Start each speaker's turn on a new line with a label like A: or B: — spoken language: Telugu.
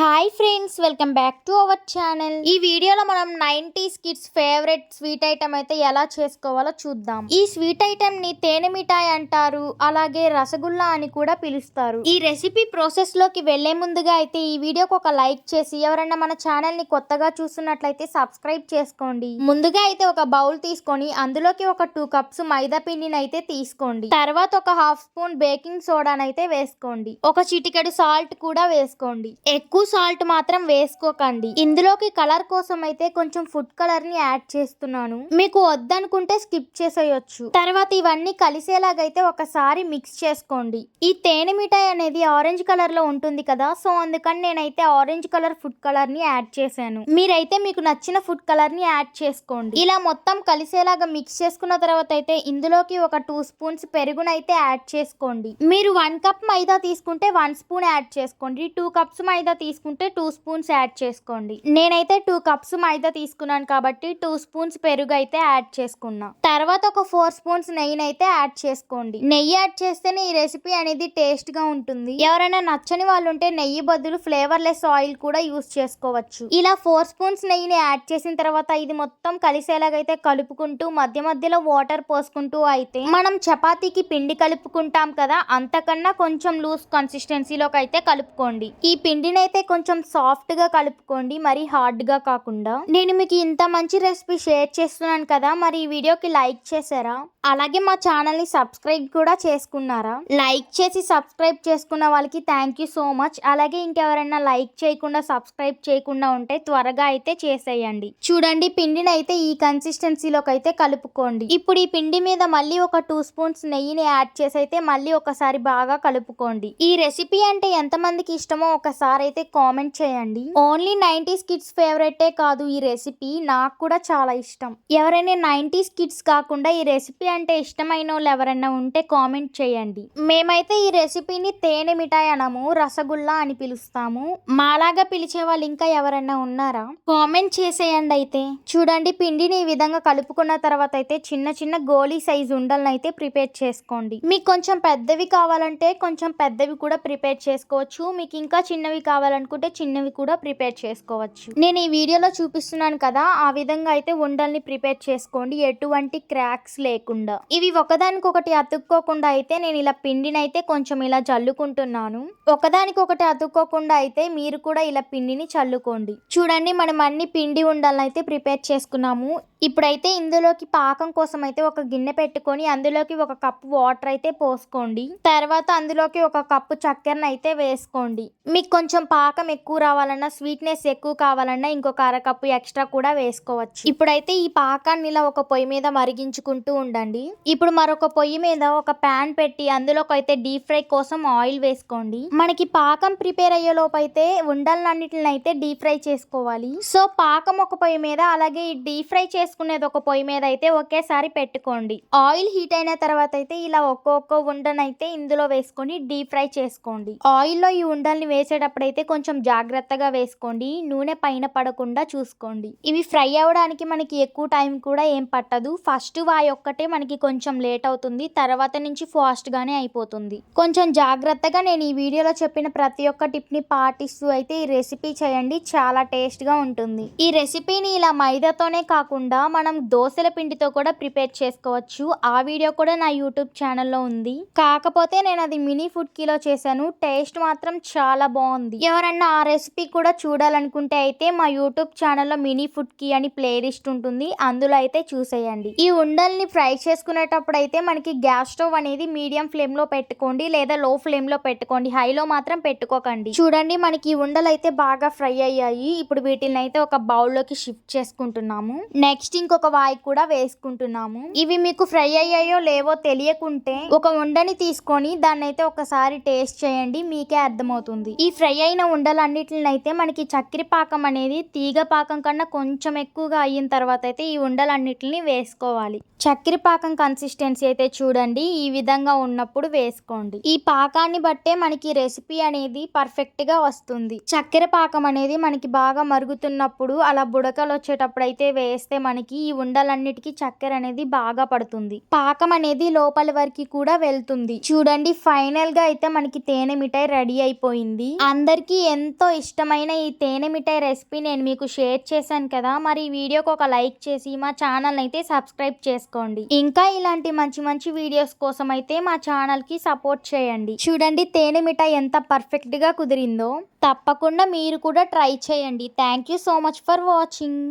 A: Hi friends welcome back to our channel ఈ వీడియోలో మనం nineties kids favourite sweet item అయితే ఎలా చేసుకోవాలో చూద్దాం. ఈ స్వీట్ ఐటమ్ని తేనె మిఠాయి అంటారు అలాగే రసగుల్లా అని కూడా పిలుస్తారు. ఈ రెసిపీ ప్రాసెస్లోకి వెళ్ళే ముందుగా అయితే ఈ వీడియోకి ఒక లైక్ చేసి ఎవరైనా మన ఛానల్ని కొత్తగా చూస్తున్నట్లయితే సబ్స్క్రైబ్ చేసుకోండి. ముందుగా అయితే ఒక బౌల్ తీసుకొని అందులోకి ఒక టూ కప్స్ మైదా పిండిని అయితే తీసుకోండి. తర్వాత ఒక హాఫ్ స్పూన్ బేకింగ్ సోడానైతే వేసుకోండి. ఒక చిటికెడు సాల్ట్ కూడా వేసుకోండి. ఎక్కువ సాల్ట్ మాత్రం వేసుకోకండి. ఇందులోకి కలర్ కోసం అయితే కొంచెం ఫుడ్ కలర్ని యాడ్ చేస్తున్నాను. మీకు వద్దనుకుంటే స్కిప్ చేసేయొచ్చు. తర్వాత ఇవన్నీ కలిసేలాగైతే ఒకసారి మిక్స్ చేసుకోండి. ఈ తేనె మిఠాయి అనేది ఆరెంజ్ కలర్లో ఉంటుంది కదా సో అందుకని నేనైతే ఆరెంజ్ కలర్ ఫుడ్ కలర్ని యాడ్ చేశాను. మీరైతే మీకు నచ్చిన ఫుడ్ కలర్ని యాడ్ చేసుకోండి. ఇలా మొత్తం కలిసేలాగా మిక్స్ చేసుకున్న తర్వాత అయితే ఇందులోకి ఒక టూ స్పూన్స్ పెరుగునైతే యాడ్ చేసుకోండి. మీరు వన్ కప్ మైదా తీసుకుంటే వన్ స్పూన్ యాడ్ చేసుకోండి. టూ కప్స్ మైదా తీసుకుంటే తీసుకుంటే టూ స్పూన్స్ యాడ్ చేసుకోండి. నేనైతే టూ కప్స్ మైదా తీసుకున్నాను కాబట్టి టూ స్పూన్స్ పెరుగు అయితే యాడ్ చేసుకున్నా. తర్వాత ఒక ఫోర్ స్పూన్స్ నెయ్యిని అయితే యాడ్ చేసుకోండి. నెయ్యి యాడ్ చేస్తేనే ఈ రెసిపీ అనేది టేస్ట్గా ఉంటుంది. ఎవరైనా నచ్చని వాళ్ళు ఉంటే నెయ్యి బదులు ఫ్లేవర్లెస్ ఆయిల్ కూడా యూస్ చేసుకోవచ్చు. ఇలా ఫోర్ స్పూన్స్ నెయ్యిని యాడ్ చేసిన తర్వాత ఇది మొత్తం కలిసేలాగైతే కలుపుకుంటూ మధ్య మధ్యలో వాటర్ పోసుకుంటూ అయితే మనం చపాతీకి పిండి కలుపుకుంటాం కదా అంతకన్నా కొంచెం లూజ్ కన్సిస్టెన్సీలోకి అయితే కలుపుకోండి. ఈ పిండిని అయితే కొంచెం సాఫ్ట్గా కలుపుకోండి మరి హార్డ్గా కాకుండా. నేను మీకు ఇంత మంచి రెసిపీ షేర్ చేస్తున్నాను కదా మరి ఈ వీడియోకి లైక్ చేశారా? అలాగే మా ఛానల్ని సబ్స్క్రైబ్ కూడా చేసుకున్నారా? లైక్ చేసి సబ్స్క్రైబ్ చేసుకున్న వాళ్ళకి థ్యాంక్ యూ సో మచ్ అలాగే ఇంకెవరైనా లైక్ చేయకుండా సబ్స్క్రైబ్ చేయకుండా ఉంటే త్వరగా అయితే చేసేయండి. చూడండి పిండిని అయితే ఈ కన్సిస్టెన్సీలోకి అయితే కలుపుకోండి. ఇప్పుడు ఈ పిండి మీద మళ్ళీ ఒక టూ స్పూన్స్ నెయ్యిని యాడ్ చేసి అయితే మళ్ళీ ఒకసారి బాగా కలుపుకోండి. ఈ రెసిపీ అంటే ఎంతమందికి ఇష్టమో ఒకసారి అయితే కామెంట్ చేయండి. ఓన్లీ నైంటీస్ కిడ్స్ ఫేవరెటే కాదు ఈ రెసిపీ. నాకు కూడా చాలా ఇష్టం. ఎవరైనా నైంటీస్ కిడ్స్ కాకుండా ఈ రెసిపీ అంటే ఇష్టమైన వాళ్ళు ఎవరైనా ఉంటే కామెంట్ చేయండి. మేమైతే ఈ రెసిపీని తేనె మిఠాయి అనము రసగుల్లా అని పిలుస్తాము. మాలాగా పిలిచే వాళ్ళు ఇంకా ఎవరైనా ఉన్నారా? కామెంట్ చేసేయండి అయితే. చూడండి పిండిని ఈ విధంగా కలుపుకున్న తర్వాత అయితే చిన్న చిన్న గోళీ సైజు ఉండలను అయితే ప్రిపేర్ చేసుకోండి. మీకు కొంచెం పెద్దవి కావాలంటే కొంచెం పెద్దవి కూడా ప్రిపేర్ చేసుకోవచ్చు. మీకు ఇంకా చిన్నవి కావాలంటే కావాలనుకుంటే చిన్నవి కూడా ప్రిపేర్ చేసుకోవచ్చు. నేను ఈ వీడియోలో చూపిస్తున్నాను కదా ఆ విధంగా అయితే ఉండల్ని ప్రిపేర్ చేసుకోండి. ఎటువంటి క్రాక్స్ లేకుండా. ఇవి ఒకదానికొకటి అతుక్కోకుండా అయితే నేను ఇలా పిండినైతే కొంచెం ఇలా చల్లుకుంటున్నాను. ఒకదానికొకటి అతుక్కోకుండా అయితే మీరు కూడా ఇలా పిండిని చల్లుకోండి. చూడండి మనం అన్ని పిండి ఉండాలని అయితే ప్రిపేర్ చేసుకున్నాము. ఇప్పుడైతే ఇందులోకి పాకం కోసం అయితే ఒక గిన్నె పెట్టుకొని అందులోకి ఒక కప్పు వాటర్ అయితే పోసుకోండి. తర్వాత అందులోకి ఒక కప్పు చక్కెరను అయితే వేసుకోండి. మీకు కొంచెం పాకం పాకం ఎక్కువ రావాలన్నా స్వీట్నెస్ ఎక్కువ కావాలన్నా ఇంకొక అరకప్పు ఎక్స్ట్రా కూడా వేసుకోవచ్చు. ఇప్పుడైతే ఈ పాకాన్ని ఇలా ఒక పొయ్యి మీద మరిగించుకుంటూ ఉండండి. ఇప్పుడు మరొక పొయ్యి మీద ఒక ప్యాన్ పెట్టి అందులోకి అయితే డీప్ ఫ్రై కోసం ఆయిల్ వేసుకోండి. మనకి పాకం ప్రిపేర్ అయ్యే లోపు అయితే ఉండలన్నిటిని అయితే డీప్ ఫ్రై చేసుకోవాలి. సో పాకం ఒక పొయ్యి మీద అలాగే ఈ డీప్ ఫ్రై చేసుకునేది ఒక పొయ్యి మీద అయితే ఒకేసారి పెట్టుకోండి. ఆయిల్ హీట్ అయిన తర్వాత అయితే ఇలా ఒక్కొక్క ఉండనైతే ఇందులో వేసుకొని డీప్ ఫ్రై చేసుకోండి. ఆయిల్లో ఈ ఉండల్ని వేసేటప్పుడు అయితే కొంచెం కొంచెం జాగ్రత్తగా వేసుకోండి నూనె పైన పడకుండా చూసుకోండి. ఇవి ఫ్రై అవ్వడానికి మనకి ఎక్కువ టైం కూడా ఏం పట్టదు. ఫస్ట్ వాయి ఒక్కటే మనకి కొంచెం లేట్ అవుతుంది తర్వాత నుంచి ఫాస్ట్గానే అయిపోతుంది. కొంచెం జాగ్రత్తగా నేను ఈ వీడియోలో చెప్పిన ప్రతి ఒక్క టిప్ని పాటిస్తూ అయితే ఈ రెసిపీ చేయండి చాలా టేస్ట్గా ఉంటుంది. ఈ రెసిపీని ఇలా మైదాతోనే కాకుండా మనం దోశల పిండితో కూడా ప్రిపేర్ చేసుకోవచ్చు. ఆ వీడియో కూడా నా యూట్యూబ్ ఛానల్లో ఉంది. కాకపోతే నేను అది మినీ ఫుడ్ కిలో చేశాను. టేస్ట్ మాత్రం చాలా బాగుంది. ఎవరైనా ఎవరన్నా ఆ రెసిపీ కూడా చూడాలనుకుంటే అయితే మా యూట్యూబ్ ఛానల్లో మినీ ఫుడ్కి అని ప్లేలిస్ట్ ఉంటుంది. అందులో అయితే చూసేయండి. ఈ ఉండల్ని ఫ్రై చేసుకునేటప్పుడు అయితే మనకి గ్యాస్ స్టవ్ అనేది మీడియం ఫ్లేమ్లో పెట్టుకోండి లేదా లో ఫ్లేమ్లో పెట్టుకోండి. హైలో మాత్రం పెట్టుకోకండి. చూడండి మనకి ఈ ఉండలు అయితే బాగా ఫ్రై అయ్యాయి. ఇప్పుడు వీటిని అయితే ఒక బౌల్లోకి షిఫ్ట్ చేసుకుంటున్నాము. నెక్స్ట్ ఇంకొక వాయి కూడా వేసుకుంటున్నాము. ఇవి మీకు ఫ్రై అయ్యాయో లేవో తెలియకుంటే ఒక ఉండని తీసుకొని దాన్ని అయితే ఒకసారి టేస్ట్ చేయండి. మీకే అర్థమవుతుంది. ఈ ఫ్రై అయిన ఉండలన్నిటినైతే అయితే మనకి చక్కెర పాకం అనేది తీగ పాకం కన్నా కొంచెం ఎక్కువగా అయిన తర్వాత అయితే ఈ ఉండలన్నిటిని వేసుకోవాలి. చక్కెర పాకం కన్సిస్టెన్సీ అయితే చూడండి ఈ విధంగా ఉన్నప్పుడు వేసుకోండి. ఈ పాకాన్ని బట్టే మనకి రెసిపీ అనేది పర్ఫెక్ట్గా వస్తుంది. చక్కెర పాకం అనేది మనకి బాగా మరుగుతున్నప్పుడు అలా బుడకలు వచ్చేటప్పుడు అయితే వేస్తే మనకి ఈ ఉండలన్నిటికీ చక్కెర అనేది బాగా పడుతుంది. పాకం అనేది లోపల వరకు కూడా వెళ్తుంది. చూడండి ఫైనల్గా అయితే మనకి తేనె మిఠాయి రెడీ అయిపోయింది. అందరికీ ఎంతో ఇష్టమైన ఈ తేనె మిఠాయి రెసిపీ నేను మీకు షేర్ చేశాను కదా మరి ఈ వీడియోకి ఒక లైక్ చేసి మా ఛానల్ అయితే సబ్స్క్రైబ్ చేసుకోండి. ఇంకా ఇలాంటి మంచి మంచి వీడియోస్ కోసం అయితే మా ఛానల్కి సపోర్ట్ చేయండి. చూడండి తేనె మిఠాయి ఎంత పర్ఫెక్ట్గా కుదిరిందో. తప్పకుండా మీరు కూడా ట్రై చేయండి. Thank you so much for watching.